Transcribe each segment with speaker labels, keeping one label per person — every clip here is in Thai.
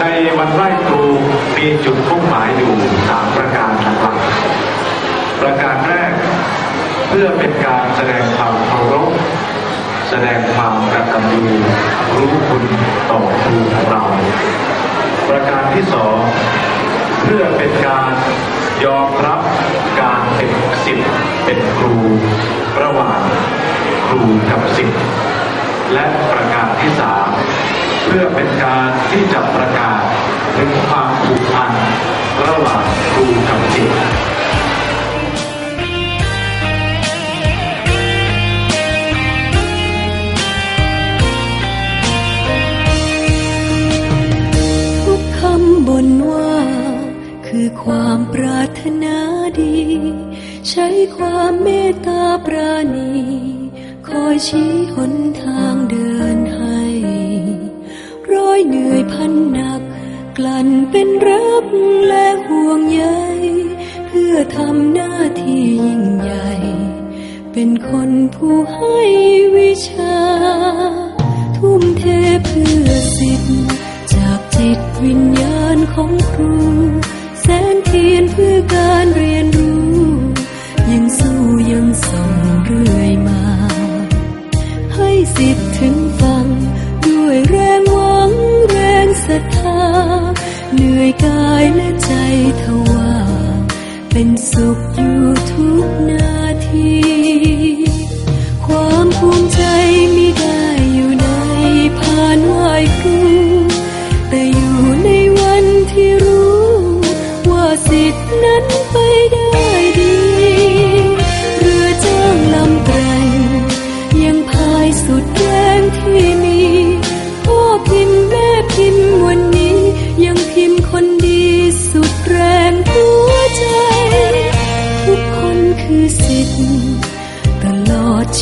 Speaker 1: ในวันไหว้ครูมีจุดมุ่งหมายอยู่สามประการหลักประการแรกเพื่อเป็นการแสดงความเคารพแสดงความกตัญญูรู้คุณต่อครูของเรา ประการที่สองเพื่อเป็นการยอมรับการเป็นสิทธิ์เป็นครู ระหว่างครูกับสิทธิ์และประการที่สาม เพื่อเป็นการที่จะประกาศถึงความผูกพันระหว่างครูกับสิทธิ์
Speaker 2: ทุกคำบนว่าคือความปรารถนาดี ใช้ความเมตตาปราณี คอยชี้หน เหนื่อยพันหนัก กลั่นเป็นรักและห่วงใยเพื่อทำหน้าที่ยิ่งใหญ่ เป็นคนผู้ให้วิชา ทุ่มเทเพื่อสิทธิ์ จากจิตวิญญาณของครู แสงเทียนเพื่อการเรียนรู้ ยังสู้ยังส่งเรื่อย เหนื่อยกายและใจทว่า เป็นสุขอยู่ทุกนาที ความภูมิใจมิได้อยู่ในผ่านไหวครูแต่อยู่ในวันที่รู้ ว่าสิทธินั้นไป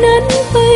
Speaker 2: แต่อ